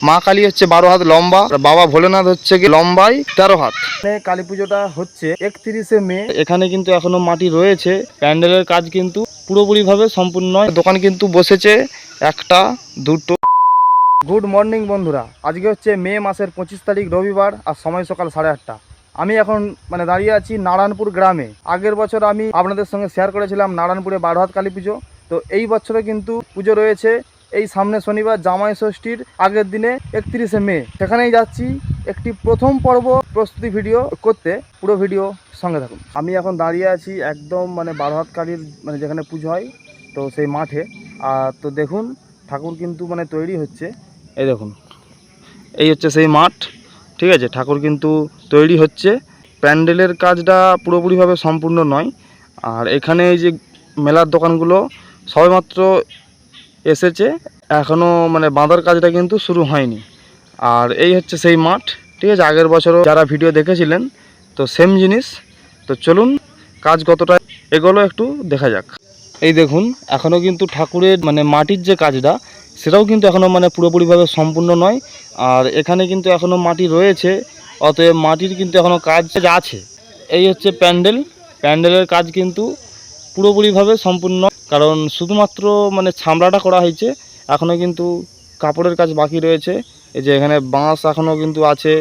মা কালী হচ্ছে বারো হাত লম্বা আর বাবা ভোলেনাথ হচ্ছে কি লম্বাই তেরো হাত। কালী পুজোটা হচ্ছে একত্রিশে মে। এখানে কিন্তু এখনও মাটি রয়েছে প্যান্ডেলের কাজ কিন্তু পুরোপুরিভাবে সম্পূর্ণ দোকান কিন্তু বসেছে একটা দুটো। গুড মর্নিং বন্ধুরা আজকে হচ্ছে মে মাসের পঁচিশ তারিখ রবিবার আর সময় সকাল সাড়ে আটটা। আমি এখন মানে দাঁড়িয়ে আছি নারায়ণপুর গ্রামে। আগের বছর আমি আপনাদের সঙ্গে শেয়ার করেছিলাম নারায়ণপুরে বারোহাত কালী পুজো। তো এই বছরে কিন্তু পুজো রয়েছে এই সামনে শনিবার জামাই ষষ্ঠীর আগের দিনে একত্রিশে মে। সেখানেই যাচ্ছি একটি প্রথম পর্ব প্রস্তুতি ভিডিও করতে। পুরো ভিডিও সঙ্গে থাকুন। আমি এখন দাঁড়িয়ে আছি একদম মানে বারোহাত কালীর মানে যেখানে পুজো হয়, তো সেই মাঠে। আর তো দেখুন, ঠাকুর কিন্তু মানে তৈরি হচ্ছে। এই দেখুন, এই হচ্ছে সেই মাঠ। ঠিক আছে, ঠাকুর কিন্তু তৈরি হচ্ছে। প্যান্ডেলের কাজটা পুরোপুরিভাবে সম্পূর্ণ নয়। আর এখানে এই যে মেলার দোকানগুলো, সবেমাত্র এসেছে। এখনও মানে বাঁধার কাজটা কিন্তু শুরু হয়নি। আর এই হচ্ছে সেই মাঠ, ঠিক আছে? আগের বছরও যারা ভিডিও দেখেছিলেন, তো সেম জিনিস। তো চলুন, কাজ কতটা এগুলো একটু দেখা যাক। এই দেখুন এখনও কিন্তু ঠাকুরের মানে মাটির যে কাজটা, সেটাও কিন্তু এখনও মানে পুরোপুরিভাবে সম্পূর্ণ নয়। আর এখানে কিন্তু এখনও মাটি রয়েছে, অতএব মাটির কিন্তু এখনও কাজ আছে। এই হচ্ছে প্যান্ডেল। প্যান্ডেলের কাজ কিন্তু পুরোপুরিভাবে সম্পূর্ণ। কারণ শুধুমাত্র মানে ছামড়াটা করা হয়েছে এখনও কিন্তু কাপড়ের কাজ বাকি রয়েছে। এই যে এখানে বাঁশ এখনও কিন্তু আছে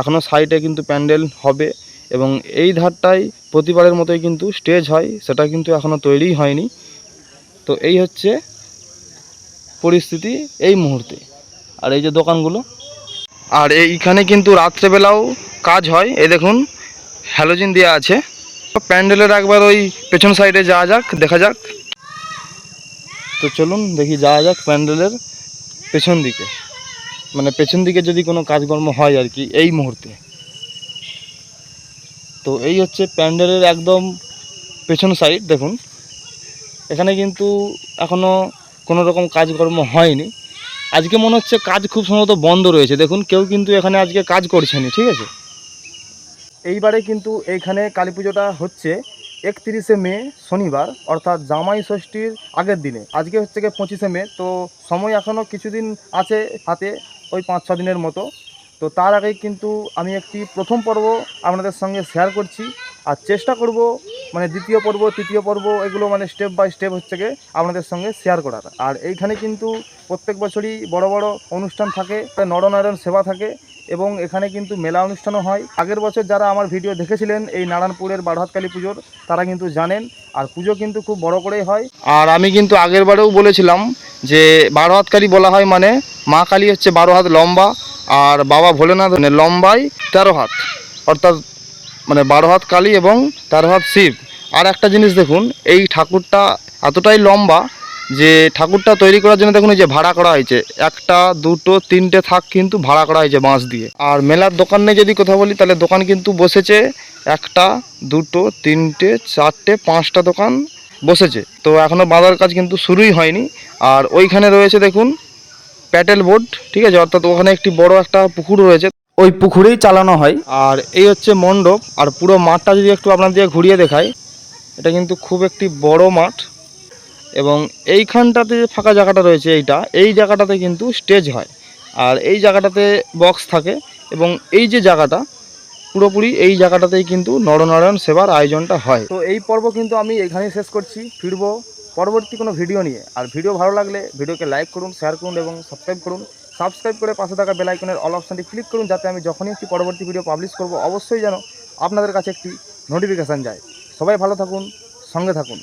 এখনও সাইডে কিন্তু প্যান্ডেল হবে এবং এই ধারটায় প্রতিবারের মতোই কিন্তু স্টেজ হয়, সেটা কিন্তু এখনও তৈরি হয়নি। তো এই হচ্ছে পরিস্থিতি এই মুহূর্তে। আর এই যে দোকানগুলো, আর এইখানে কিন্তু রাত্রেবেলাও কাজ হয়। এই দেখুন, হ্যালোজিন দেওয়া আছে। প্যান্ডেলের একবার ওই পেছন সাইডে যাওয়া যাক, দেখা যাক। তো চলুন দেখি যাওয়া যাক প্যান্ডেলের পেছন দিকে। মানে পেছন দিকে যদি কোনো কাজকর্ম হয় আর কি, এই মুহূর্তে। তো এই হচ্ছে প্যান্ডেলের একদম পেছন সাইড দেখুন। এখানে কিন্তু এখনও কোনো রকম কাজকর্ম হয়নি। আজকে মনে হচ্ছে কাজ খুব সম্ভবত বন্ধ রয়েছে। দেখুন, কেউ কিন্তু এখানে আজকে কাজ করছেনি ঠিক আছে? এইবারে কিন্তু এইখানে কালী পুজোটা হচ্ছে। একত্রিশে মে শনিবার, অর্থাৎ জামাই ষষ্ঠীর আগের দিনে। আজকে হচ্ছে গিয়ে পঁচিশে মে, তো সময় এখনও কিছুদিন আছে হাতে, ওই পাঁচ ছ দিনের মতো। তো তার আগেই কিন্তু আমি একটি প্রথম পর্ব আপনাদের সঙ্গে শেয়ার করছি। আর চেষ্টা করব মানে দ্বিতীয় পর্ব, তৃতীয় পর্ব, এগুলো মানে স্টেপ বাই স্টেপ হচ্ছে গিয়ে আপনাদের সঙ্গে শেয়ার করার। আর এইখানে কিন্তু প্রত্যেক বছরই বড় বড় অনুষ্ঠান থাকে, নরনারায়ণ সেবা থাকে। এবং এখানে কিন্তু মেলা অনুষ্ঠানও হয়। আগের বছর যারা আমার ভিডিও দেখেছিলেন, এই নারায়ণপুরের বারহাতকালী পুজোর, তারা কিন্তু জানেন। আর পুজো কিন্তু খুব বড় করেই হয়। আর আমি কিন্তু আগের বারেও বলেছিলাম যে বারো হাত কালী বলা হয় মানে মা কালী হচ্ছে বারো হাত লম্বা আর বাবা ভোলেনাথ মানে লম্বায় তেরো হাত। অর্থাৎ মানে বারো হাত কালী এবং তেরো হাত শিব। আর একটা জিনিস দেখুন, এই ঠাকুরটা এতটাই লম্বা যে ঠাকুরটা তৈরি করার জন্য দেখুন এই যে ভাড়া করা হয়েছে। একটা, দুটো, তিনটে থাক কিন্তু ভাড়া করা হয়েছে বাঁশ দিয়ে। আর মেলার দোকান যদি কথা বলি, তাহলে দোকান কিন্তু বসেছে একটা, দুটো, তিনটে, চারটে, পাঁচটা দোকান বসেছে। তো এখনও বাঁধার কাজ কিন্তু শুরুই হয়নি। আর ওইখানে রয়েছে দেখুন, প্যাটেল বোর্ড, ঠিক আছে? অর্থাৎ ওখানে একটি বড় একটা পুকুর রয়েছে। ওই পুকুরেই চালানো হয়। আর এই হচ্ছে মণ্ডপ। আর পুরো মাঠটা যদি একটু আপনাদের ঘুরিয়ে দেখাই, এটা কিন্তু খুব একটি বড় মাঠ। এবং এইখানটাতে যে ফাঁকা জায়গাটা রয়েছে এইটা, এই জায়গাটাতে কিন্তু স্টেজ হয়। আর এই জায়গাটাতে বক্স থাকে এবং এই যে জায়গাটা, পুরোপুরি এই জায়গাটাতেই কিন্তু নরনারায়ণ সেবার আয়োজনটা হয়। তো এই পর্ব কিন্তু আমি এখানেই শেষ করছি। ফিরবো পরবর্তী কোনো ভিডিও নিয়ে। আর ভিডিও ভালো লাগলে ভিডিওকে লাইক করুন শেয়ার করুন এবং সাবস্ক্রাইব করুন। সাবস্ক্রাইব করে পাশে থাকা বেল আইকনের অল অপশানটি ক্লিক করুন যাতে আমি যখনই একটি পরবর্তী ভিডিও পাবলিশ করব, অবশ্যই যেন আপনাদের কাছে একটি নোটিফিকেশান যায়। সবাই ভালো থাকুন, সঙ্গে থাকুন।